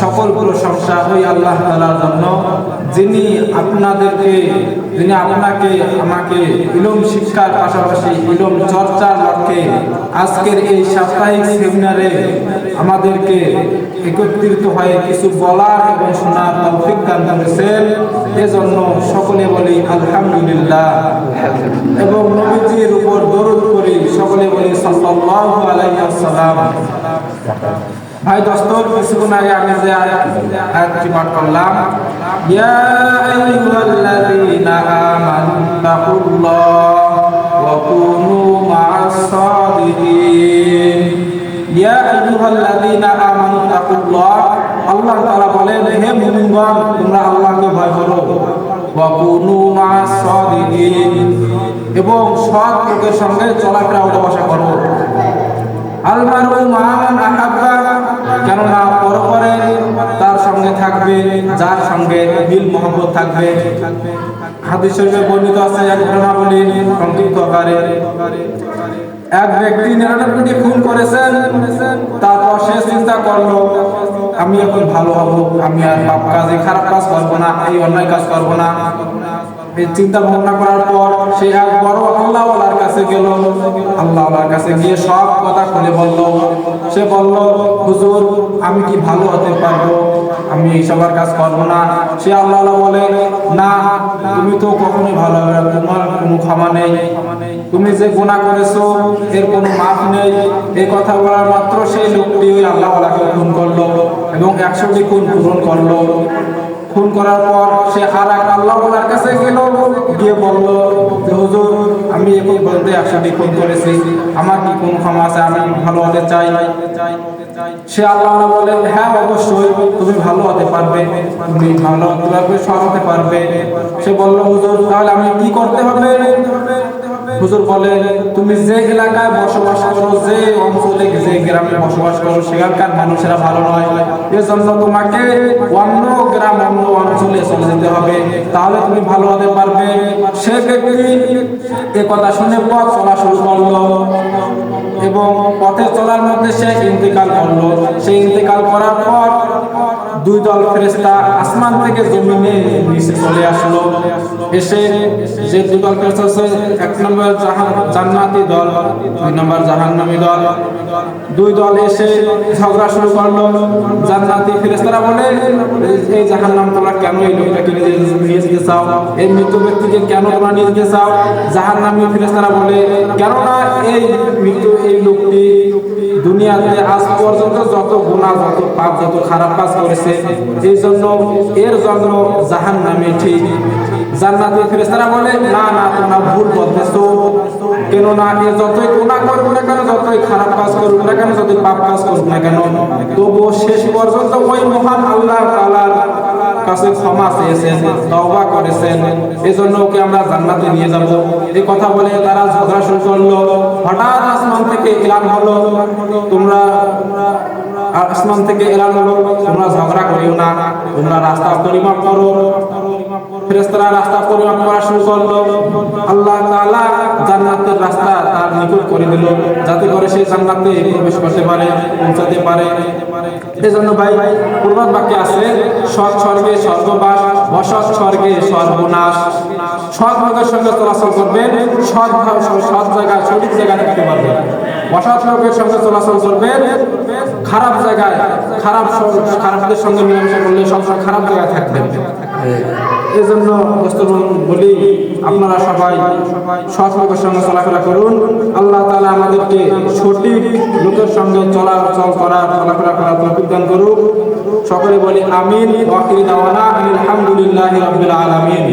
সকল প্রশংসা ওই আল্লাহ তাআলার জন্য যিনি আপনাদেরকে, যিনি আপনাকে, আমাকে ইলম শিক্ষার পাশাপাশি ইলম চর্চার লক্ষ্যে আজকের এই সাপ্তাহিক সেমিনারে আমাদেরকে একত্রিত হয়ে কিছু বলার এবং শোনার তৌফিক দান করেছেন। এজন্য সকলে বলি আলহামদুলিল্লাহ। এবং নবীজির উপর দরুদ করি সকলে বলি সাল্লাল্লাহু আলাইহি ওয়াসাল্লাম। ভাই দোস্তর কিছুক্ষণ আগে আমি যে আয়াতটি পাঠ করলাম ইয়া আইয়ুহাল্লাযীনা আমানু তাকুল্লাহ ওয়া কুনু মা'আস সাদিকিন ইয়া আইয়ুহাল্লাযীনা আমানু তাকুল্লাহ আল্লাহ তাআলা বলেন, হে মুমিনগণ, তোমরা আল্লাহকে ভয় করো। ওয়া কুনু এবং সৎ লোকের সঙ্গে চলাফেরা উঠা বসা করো। আলমারু মান আহাব্বা, কেননা পরপরে তার সঙ্গে থাকবে, যার সঙ্গে মিল মহব্বত থাকবে। হাদিস শরীফে বর্ণিত আছে এক ঘটনাবলী সংক্ষিপ্ত আকারে। এক ব্যক্তি নিরানব্বইটি খুন করেছেন তারপর সে চিন্তা করল, আমি এখন ভালো হব, আমি আর পাপ কাজে খারাপ কাজ করব না, এই অন্যায় কাজ করব না। এই চিন্তা ভাবনা করার পর সে এক বড় আল্লাহওয়ালার কাছে গেল। আল্লাহওয়ালার কাছে গিয়ে সব কথা খুলে বলল। সে বলল, হুজুর, আমি কি ভালো হতে পারব? আমি সবার কাজ করব না। সে আল্লাহ বলে, না, তুমি তো কখনোই ভালো হবে তোমার কোনো ক্ষমা নেই। তুমি যে গুনাহ করেছ, এর কোনো মাফ নেই। এই কথা বলার মাত্র সেই লোকটি ওই আল্লাহওয়ালাকে খুন করল এবং একশোটি খুন পূরণ করল। খুন করার পর সে আর এক আল্লাহ কাছে গেল, গিয়ে বলল, যে হুজুর, আমি এখন বলতে একসাথে খুন করেছি, আমার কি কোন ক্ষমা আছে? আমি ভালো হতে চাই। সে আল্লাহ বলেন হ্যাঁ অবশ্যই, তুমি ভালো হতে পারবে, তুমি ভালো হতে পারবে সৎ হতে পারবে। সে বলল, হুজুর, তাহলে আমি কি করতে হবে? হুজুর বলে, তুমি যে এলাকায় বসবাস করো, যে অঞ্চলে যে গ্রামে বসবাস করো, সেখানকার মানুষেরা ভালো নয়। এজন্য তোমাকে অন্য গ্রাম, অন্য অঞ্চলে চলে যেতে হবে। তাহলে তুমি ভালো হতে পারবে। সে ব্যক্তি এ কথা শুনে পথ চলা শুরু করল এবং পথে চলার মধ্যে সে ইন্তেকাল করল। সে ইন্তেকাল করার পর দুই দল ফেরেস্তা আসমান থেকে জমিনে নিচে চলে আসলো। এসে যে দুই দল ফেরেস্তা আছে, এক নম্বর জান্নাতি দল, দুই নম্বর জাহান্নামী দল। দুই দল এসে ঝগড়া শুরু করল। জান্নাতি ফেরেস্তারা বলে, এই জাহান্নাম তোমরা কেন এই লোকটাকে নিয়ে যেতে চাও? এই মৃত ব্যক্তিকে কেন তোমরা নিয়ে যেতে চাও? জাহান্নামী ফেরেস্তারা বলে, কেননা এই মৃত এই লোকটি দুনিয়াতে আজ পর্যন্ত যত গুনাহ, যত পাপ, যত খারাপ কাজ করেছে, এই জন্য এর জন্য জাহান নামে ঠিক জান্নাতি ফেরেশতারা বলে, না না, তোমরা ভুল বলতেছো। কেন না এ যতই গুনাহ করুক কেন, যতই খারাপ কাজ করুক না কেন, যতই পাপ কাজ করুক না কেন, তবুও শেষ পর্যন্ত ওই মহান আল্লাহ তাআলার কাছে ক্ষমা চেয়েছেন, তওবা করেছেন। এজন্য ওকে আমরা জান্নাতে নিয়ে যাব। এই কথা বলে তারা ঝগড়া শুরু করল। হঠাৎ আসমান থেকে এলান হলো। তোমরা আসমান থেকে এলান হলো, তোমরা ঝগড়া করিও না, তোমরা রাস্তা পরিমাপ করো। ফেরেশতারা রাস্তা পরিমাপ করা শুরু করল। আল্লাহ তাআলা জান্নাতের রাস্তা তার নিকট করে দিল, যাতে করে সে জান্নাতে প্রবেশ করতে পারে, পৌঁছাতে পারে। এজন্য ভাই, পূর্বাদ বাক্যে আছে, সৎ স্বর্গে স্বর্গবাস, অসৎ স্বর্গে সর্বনাশ। সৎ লোকের সঙ্গে চলাচল করবেন, সৎ সৎ জায়গায়, সঠিক জায়গায় থাকতে পারবেন। অসৎ লোকের সঙ্গে চলাচল করবেন, খারাপ জায়গায়, খারাপ খারাপদের সঙ্গে মিলামেশা করলে সবসময় খারাপ জায়গায় থাকবেন। এজন্য বলি, আপনারা সবাই সৎ লোকের সঙ্গে চলাফেরা করুন। আল্লাহ তালা আমাদেরকে সঠিক লোকের সঙ্গে চলাচল করার, চলাফেরা করার তৌফিক দান করুক। সকলে বলি, আমিন ওয়াকিল আলহামদুলিল্লাহি আলামিন।